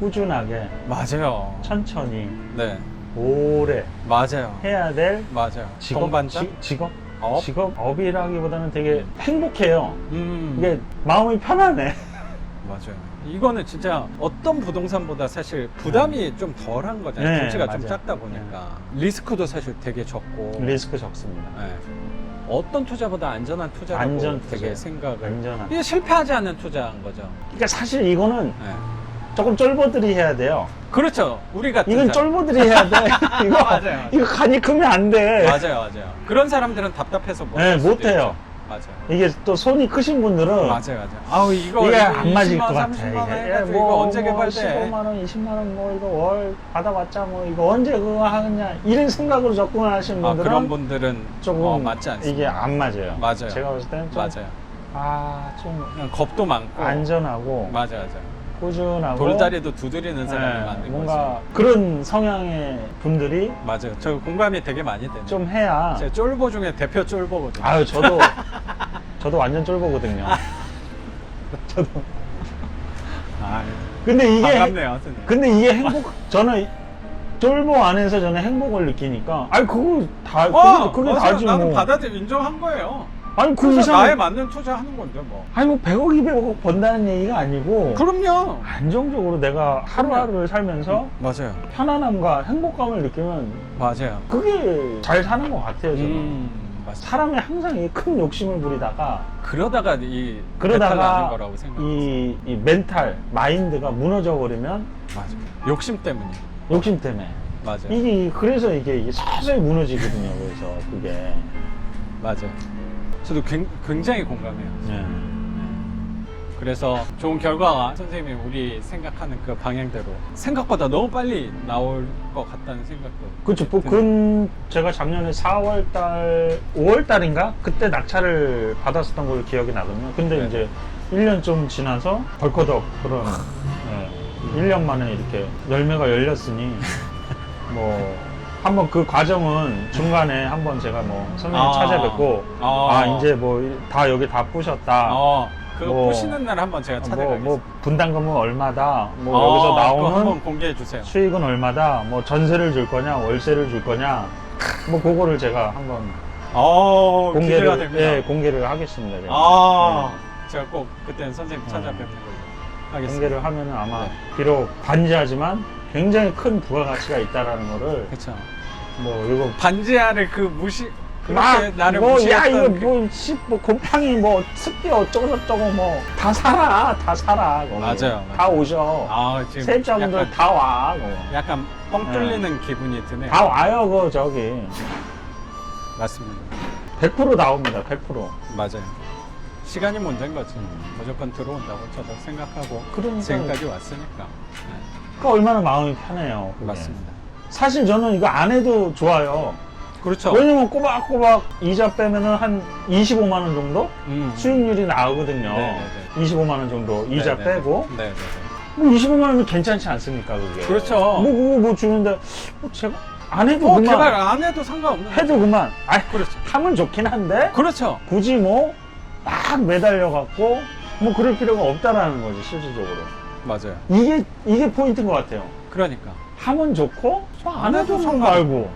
꾸준하게 맞아요. 천천히 네, 오래 맞아요. 해야 될 맞아요. 직업, 동반자? 지- 직업? 업? 직업업이라기보다는 되게 행복해요. 음, 이게 마음이 편하네. 맞아요. 이거는 진짜 어떤 부동산보다 사실 부담이 좀 덜한 거잖아요. 네, 부지가 좀 맞아요. 작다 보니까 리스크도 사실 되게 적고 리스크 적습니다. 네. 어떤 투자보다 안전한 투자라고 안전 되게 투자예요. 생각을 안전한. 이게 실패하지 않는 투자인 거죠. 그러니까 사실 이거는 네. 조금 쫄보들이 해야 돼요. 그렇죠. 우리 같은 이건 사람. 쫄보들이 해야 돼. 이거 맞아요. 이거 간이 크면 안 돼. 맞아요, 맞아요. 그런 사람들은 답답해서 못, 네, 할 수도 못 해요. 있죠. 맞아요. 이게 또 손이 크신 분들은 맞아요, 맞아요. 아우 이거 이게 안 맞을 20만, 것 같아. 30만 원 이게 해가지고 이거 언제 뭐 개발돼? 15만 원, 20만 원, 뭐 이거 월 받아봤자 뭐 이거 언제 그거 하느냐 이런 생각으로 접근하시는 아, 분들은 그런 분들은 조금 어, 맞지 않습니다. 이게 안 맞아요. 맞아요. 제가 봤을 때는 좀 맞아요. 아, 좀 그냥 겁도 많고 안전하고 맞아요, 맞아요. 꾸준하고 돌다리도 두드리는 사람이 네, 만든 뭔가 거죠. 그런 성향의 분들이 맞아요. 저 공감이 되게 많이 되네요. 좀 해야 제 쫄보 중에 대표 쫄보거든요. 아유 저도 저도 완전 쫄보거든요. 저도 아, 근데 이게 반갑네요, 선생님. 근데 이게 행복 저는 쫄보 안에서 저는 행복을 느끼니까 아니 그거 다 어, 그게, 그게 맞아요. 다지 나는 뭐 받아들 인정한 거예요. 아니 그 그래서 이상 나에 맞는 투자하는 건데 뭐. 아니 뭐 100억 200억 번다는 얘기가 아니고 그럼요. 안정적으로 내가 하루하루를 살면서 맞아요. 편안함과 행복감을 느끼면 맞아요. 그게 잘 사는 것 같아요 저는 음, 맞습니다. 사람이 항상 이 큰 욕심을 부리다가 그러다가 이 그러다가 거라고 생각해요. 이, 이 멘탈 마인드가 무너져 버리면 맞아. 욕심 때문이에요. 욕심 때문에 맞아요. 이게 그래서 이게, 이게 서서히 무너지거든요 그래서 그게 맞아요. 저도 굉- 굉장히 공감해요. 네. 그래서 좋은 결과가 선생님이 우리 생각하는 그 방향대로 생각보다 너무 빨리 나올 것 같다는 생각도. 그렇죠. 뭐, 드네요. 근 제가 작년에 4월 달, 5월 달인가 그때 낙찰을 받았었던 걸로 기억이 나거든요. 근데 네. 이제 1년 좀 지나서 벌커덕 그런 예, 1년 만에 이렇게 열매가 열렸으니 뭐 한번 그 과정은 중간에 한번 제가 뭐 선생님 아. 찾아뵙고 아. 아 이제 뭐 다 여기 다 부셨다. 어, 그 뭐, 보시는 날 한번 제가 뭐, 찾아가겠습니다. 뭐 분담금은 얼마다. 뭐 어, 여기서 그거 나오는 한번 공개해 주세요. 수익은 얼마다, 뭐 전세를 줄 거냐, 월세를 줄 거냐, 뭐 그거를 제가 한번 어, 기대가 공개를, 됩니다. 예, 공개를 하겠습니다. 제가. 아, 제가 꼭 그때는 선생님 네. 찾아뵙는 걸로 예, 하겠습니다. 공개를 하면은 아마 네. 비록 반지하지만 굉장히 큰 부가가치가 있다라는 거를 그렇죠. 뭐 이거 반지하를 그 무시 그렇게 막, 나를 뭐, 야, 무시했던 이거 그- 뭐, 씨, 뭐, 곰팡이, 뭐, 습기 어쩌고 저쩌고, 뭐, 다 살아, 다 살아. 거기. 맞아요, 다 맞아요. 오셔. 아, 지금 세입자분들 약간, 다 와. 그거. 약간 뻥 뚫리는 기분이 드네요. 다 와요, 그, 저기. 맞습니다. 100% 나옵니다, 100%. 맞아요. 시간이 문제인 거지. 무조건 들어온다고 저도 생각하고 그러니까. 지금까지 왔으니까. 네, 그러니까 얼마나 마음이 편해요. 그게. 맞습니다. 사실 저는 이거 안 해도 좋아요. 그렇죠. 왜냐면 꼬박꼬박 이자 빼면은 한 25만 원 정도 음. 수익률이 나오거든요. 네네네. 25만 원 정도 이자 네네네. 빼고 네네네. 뭐 25만 원이면 괜찮지 않습니까 그게? 그렇죠. 뭐 그거 뭐 주는데 뭐 제가 안 해도 어, 그만 개발 안 해도 상관없는 해도 그만. 아 그렇죠. 하면 좋긴 한데 그렇죠. 굳이 뭐 막 매달려 갖고 뭐 그럴 필요가 없다라는 거지 실질적으로. 맞아요. 이게 이게 포인트인 것 같아요. 그러니까. 하면 좋고 안안 해도 상관없고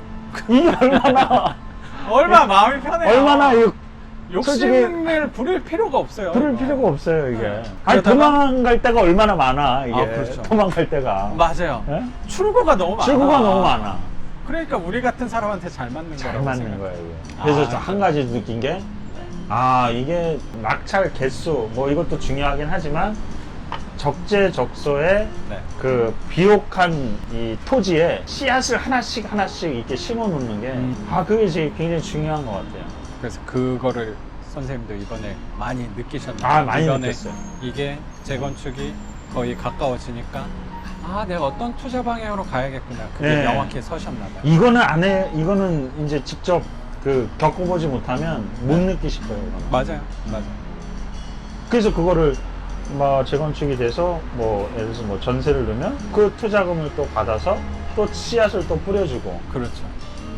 이게 얼마나 얼마나 마음이 편해요. 얼마나 이 욕심을 부릴 필요가 없어요. 부를 이거. 필요가 없어요 이게. 네. 아니 그러다가- 도망갈 데가 얼마나 많아 이게. 아, 그렇죠. 도망갈 데가. 맞아요. 예? 출구가 너무 많아. 출구가 너무 많아. 그러니까 우리 같은 사람한테 잘 맞는 잘 거라고 맞는. 거예요. 그래서 아, 저한 가지 느낀 게, 아, 이게 낙찰 개수, 뭐 이것도 중요하긴 하지만, 적재적소에 네. 그 비옥한 이 토지에 씨앗을 하나씩 하나씩 이렇게 심어 놓는 게, 음. 아, 그게 이제 굉장히 중요한 것 같아요. 그래서 그거를 선생님도 이번에 많이 느끼셨나요? 아, 많이 이번에 느꼈어요. 이게 재건축이 거의 가까워지니까 아, 내가 어떤 투자 방향으로 가야겠구나. 그게 네. 명확히 서셨나 봐요. 이거는 안 해, 이거는 이제 직접 그 겪어보지 못하면 못 네. 느끼실 거예요. 이거는. 맞아요. 맞아요. 그래서 그거를 뭐 재건축이 돼서 뭐 예를 들어서 뭐 전세를 넣으면 그 투자금을 또 받아서 또 씨앗을 또 뿌려주고 그렇죠.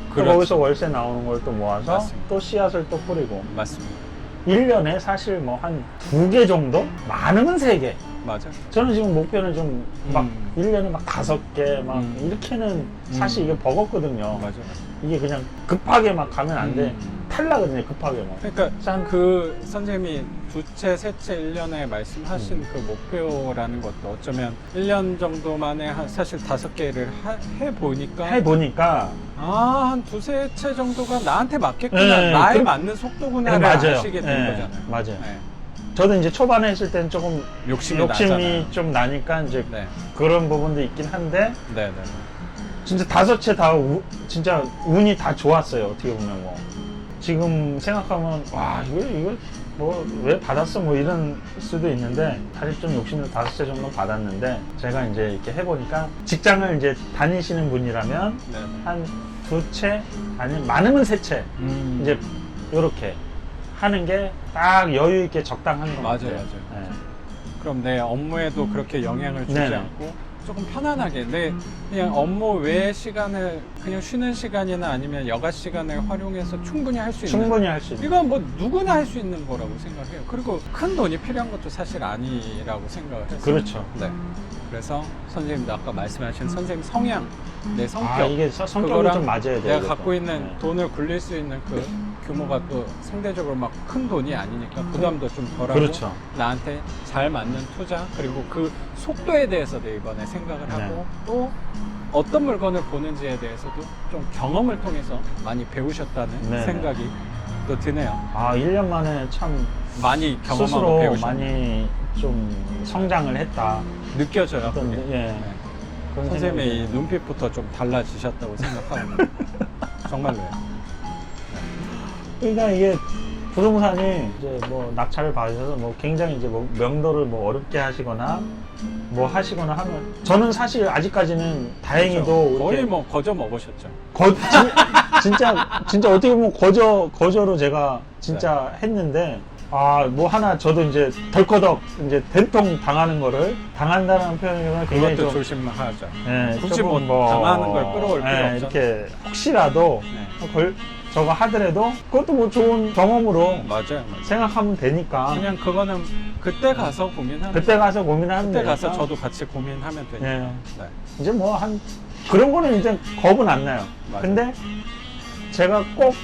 또 그렇죠. 거기서 월세 나오는 걸 또 모아서 맞습니다. 또 씨앗을 또 뿌리고 맞습니다. 1년에 사실 뭐 한 두 개 정도? 많으면 세 개. 맞아. 저는 지금 목표는 좀 막 음. 일 1년에 막 다섯 개 막 음. 이렇게는 사실 이게 버겁거든요. 맞아. 이게 그냥 급하게 막 가면 안 돼. 음. 탈라거든요, 급하게 막. 그러니까 짠. 그 선생님이 두채, 세채 1년에 말씀하신 음. 그 목표라는 것도 어쩌면 1년 정도 만에 한 사실 다섯 개를 하- 해보니까 해보니까 아, 한 두세 채 정도가 나한테 맞겠구나. 네, 나에 그럼- 맞는 속도구나를 네, 맞아요. 아시게 된 네, 거잖아요. 맞아요. 네. 저도 이제 초반에 했을 때는 조금 욕심이, 욕심이 나잖아요. 좀 나니까 이제 네. 그런 부분도 있긴 한데 네, 네. 진짜 다섯 채 다 진짜 운이 다 좋았어요 어떻게 보면 뭐 지금 생각하면 와 이거 이거 뭐 왜 받았어 뭐 이런 수도 있는데 사실 좀 욕심을 다섯 채 정도 받았는데 제가 이제 이렇게 해보니까 직장을 이제 다니시는 분이라면 네. 네. 한두 채 아니면 많으면 세 채 음. 이제 요렇게 하는 게 딱 여유 있게 적당한 것 맞아요. 맞아요. 네. 그럼 내 업무에도 그렇게 영향을 주지 네네. 않고 조금 편안하게 내 그냥 업무 외의 시간을 그냥 쉬는 시간이나 아니면 여가 시간을 활용해서 충분히 할 수 있는 충분히 할 수 있는. 이건 뭐 누구나 할 수 있는 거라고 생각해요. 그리고 큰 돈이 필요한 것도 사실 아니라고 생각을 했어요. 그렇죠. 네. 그래서 선생님도 아까 말씀하신 선생님 성향, 내 성격, 아 이게 서- 성격이 그거랑 좀 맞아야 돼요. 내가 이것도. 갖고 있는 네. 돈을 굴릴 수 있는 그 규모가 또 상대적으로 막 큰 돈이 아니니까 부담도 좀 덜하고 그렇죠. 나한테 잘 맞는 투자 그리고 그 속도에 대해서도 이번에 생각을 하고 네. 또 어떤 물건을 보는지에 대해서도 좀 경험을 통해서 많이 배우셨다는 네, 생각이 또 드네요. 아 1년 만에 참 많이 경험하고 스스로 배우셨네. 많이 좀 성장을 했다. 느껴져요. 어떤 그게. 예. 네. 그런 선생님의 이 생각이 눈빛부터 좀 달라지셨다고 생각합니다. 정말로요. 그러니까 이게 부동산이 이제 뭐 낙찰을 받으셔서 뭐 굉장히 이제 뭐 명도를 뭐 어렵게 하시거나 뭐 하시거나 하면 저는 사실 아직까지는 다행히도 그렇죠. 거의 이렇게 뭐 거저 먹으셨죠. 거, 진, 진짜 진짜 어떻게 보면 거저 거저로 제가 진짜 네. 했는데 아 뭐 하나 저도 이제 덜커덕 이제 된통 당하는 거를 당한다는 표현이 굉장히 그것도 좀 조심하죠. 예, 굳이 조금 뭐 당하는 걸 끌어올 필요 예, 없죠. 이렇게 혹시라도 네. 걸 저거 하더라도 그것도 뭐 좋은 경험으로 맞아요. 맞아요. 생각하면 되니까 그냥 그거는 그때 가서 고민하면 그때 가서 고민하면 그때 되니까 가서 저도 같이 고민하면 되니까. 예. 네. 이제 뭐 한 그런 거는 이제 겁은 안 나요. 맞아요. 근데 제가 꼭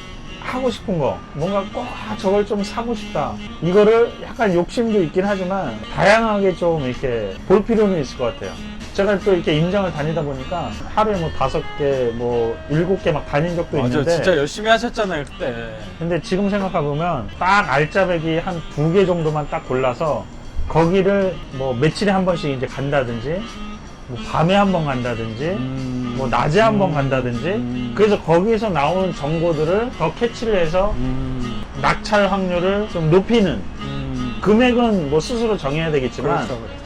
하고 싶은 거 뭔가 꼭 아, 저걸 좀 사고 싶다 이거를 약간 욕심도 있긴 하지만 다양하게 좀 이렇게 볼 필요는 있을 것 같아요. 제가 또 이렇게 임장을 다니다 보니까 하루에 뭐 다섯 개, 뭐 일곱 개 막 다닌 적도 맞아요. 있는데 진짜 열심히 하셨잖아요 그때. 근데 지금 생각해보면 딱 알짜배기 한 두 개 정도만 딱 골라서 거기를 뭐 며칠에 한 번씩 이제 간다든지 뭐 밤에 한 번 간다든지 음. 뭐 낮에 한번 음. 간다든지 음. 그래서 거기에서 나오는 정보들을 더 캐치를 해서 음. 낙찰 확률을 좀 높이는 음. 금액은 뭐 스스로 정해야 되겠지만 그렇죠, 그렇죠.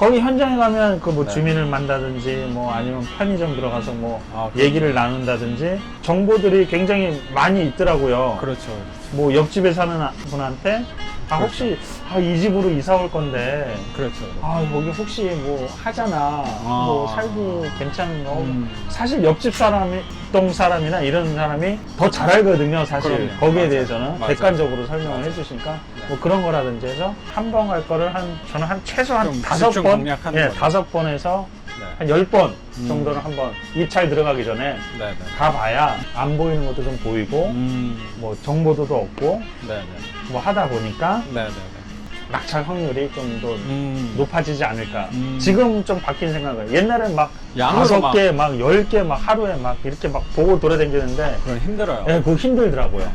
거기 현장에 가면 그 뭐 네. 주민을 만다든지 뭐 아니면 편의점 들어가서 뭐 아, 그렇죠. 얘기를 나눈다든지 정보들이 굉장히 많이 있더라고요. 그렇죠. 그렇죠. 뭐 옆집에 사는 아- 분한테 아 혹시 아, 이 집으로 이사 올 건데 그렇죠. 아 여기 혹시 뭐 하잖아 뭐 살기 괜찮은 거 음. 사실 옆집 사람이 동 사람이나 이런 사람이 더 잘 알거든요 사실 그럼요. 거기에 맞아요. 대해서는 맞아요. 객관적으로 설명을 맞아요. 해주시니까 네. 뭐 그런 거라든지 해서 한 번 갈 거를 한 저는 한 최소 한 좀 다섯 집중 번 공략하는 예 거죠. 다섯 번에서 네. 한 열번 음. 정도는 한번 입찰 들어가기 전에 네, 네. 가봐야 안 보이는 것도 좀 보이고 음. 뭐 정보도 얻고 네, 네. 뭐 하다 보니까 네, 네, 네. 낙찰 확률이 좀 더 음. 높아지지 않을까. 음. 지금 좀 바뀐 생각을. 옛날엔 막 양으로 다섯 막- 개, 막 열 개, 막 하루에 막 이렇게 막 보고 돌아다니는데, 그건 힘들어요. 예, 그거 힘들더라고요.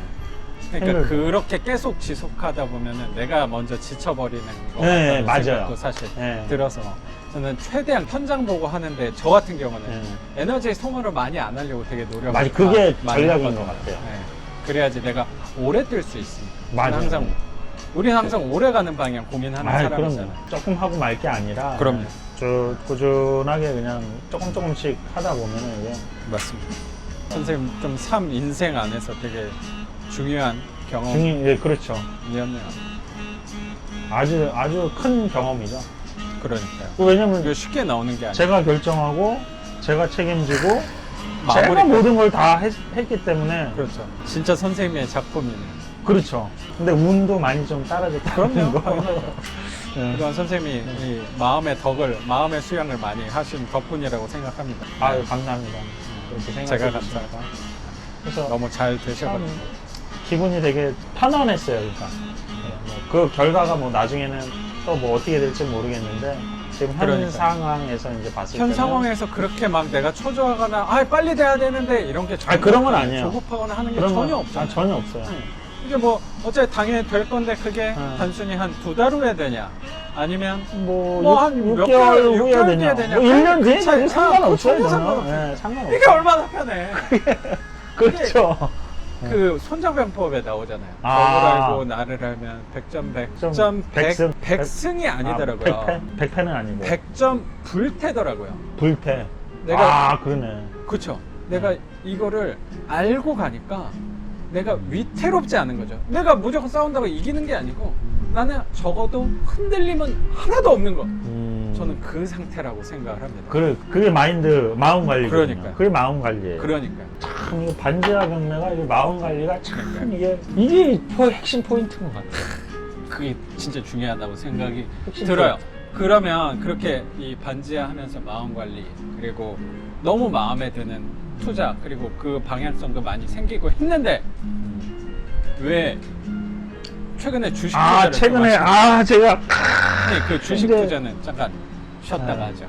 그러니까 힘들죠. 그렇게 계속 지속하다 보면은 내가 먼저 지쳐버리는 거 네, 같다는 맞아요. 생각도 사실 예. 들어서 저는 최대한 현장 보고 하는데 저 같은 경우는 예. 에너지 소모를 많이 안 하려고 되게 노력을 맞아, 그게 마- 많이 전략인. 것 같아요. 예. 그래야지 내가 오래 뛸수 있으니까. 맞아요. 항상 우리는 항상 오래 가는 방향 고민하는 아, 그럼 사람이잖아요. 조금 하고 말 게 아니라, 그럼요. 쭉 꾸준하게 그냥 조금 조금씩 하다 보면은 이게 맞습니다. 선생님 좀 삶 인생 안에서 되게 중요한 경험이었네요. 중요, 예, 그렇죠. 아주, 아주 큰 경험이죠. 그러니까요. 왜냐면 쉽게 나오는 게 아니에요. 제가 결정하고, 제가 책임지고, 제가 마무리까지. 모든 걸 다 했기 때문에, 그렇죠. 진짜 선생님의 작품이네요. 그렇죠. 근데 운도 많이 좀 따라줬다는 그럼요. 거. 네. 그런 선생님이 이 마음의 덕을 마음의 수양을 많이 하신 덕분이라고 생각합니다. 아유 감사합니다. 그렇게 생각해 제가 주시니까. 감사하다. 그래서 너무 잘 참 되셔가지고 기분이 되게 편안했어요. 일단 네, 뭐그 결과가 뭐 나중에는 또 뭐 어떻게 될지 모르겠는데 지금 현 그러니까요. 상황에서 이제 봤을 현 때는 상황에서 그렇게 막 내가 초조하거나 아 빨리 돼야 되는데 이런 게 전혀 그런 건 없어요. 아니에요. 조급하거나 하는 게 그런 전혀. 아, 전혀 없어요. 이게 뭐 어차피 당연히 될 건데 그게 어. 단순히 한 두 달 후에 되냐 아니면 뭐, 뭐 육- 한몇 6개월 개월, 후에 육 개월 되냐, 뒤에 되냐. 뭐 1년 뒤에 되냐 아, 상관없어요. 전혀 저는. 상관없어요. 예, 상관없어요. 이게 얼마나 편해. 그렇죠. 그 손장병법에 나오잖아요. 아. 적을 알고 나를 알면 100점 100점 좀 100, 백승. 백승이 아니더라고요. 백패? 백패는 아니고. 100점 불태더라고요. 불패. 내가- 아, 그러네. 그쵸. 내가 이거를 알고 가니까 내가 위태롭지 않은 거죠. 내가 무조건 싸운다고 이기는 게 아니고 나는 적어도 흔들림은 하나도 없는 거. 음. 저는 그 상태라고 생각을 합니다. 그래, 그게 마인드, 마음 관리거든요. 그러니까요. 그게 마음 관리예요. 그러니까요. 참, 반지하 경매가 이 마음 관리가 참. 이게, 이게 포- 핵심 포인트인 것 같아요. 그게 진짜 중요하다고 생각이 혹시 들어요. 그러면 그렇게 이 반지하 하면서 마음 관리 그리고 너무 마음에 드는 투자 그리고 그 방향성도 많이 생기고 했는데 왜 최근에 주식 투자를 아, 좀 최근에? 아, 제가. 아니, 그 주식 근데- 투자는 잠깐 쉬었다가 아. 하죠.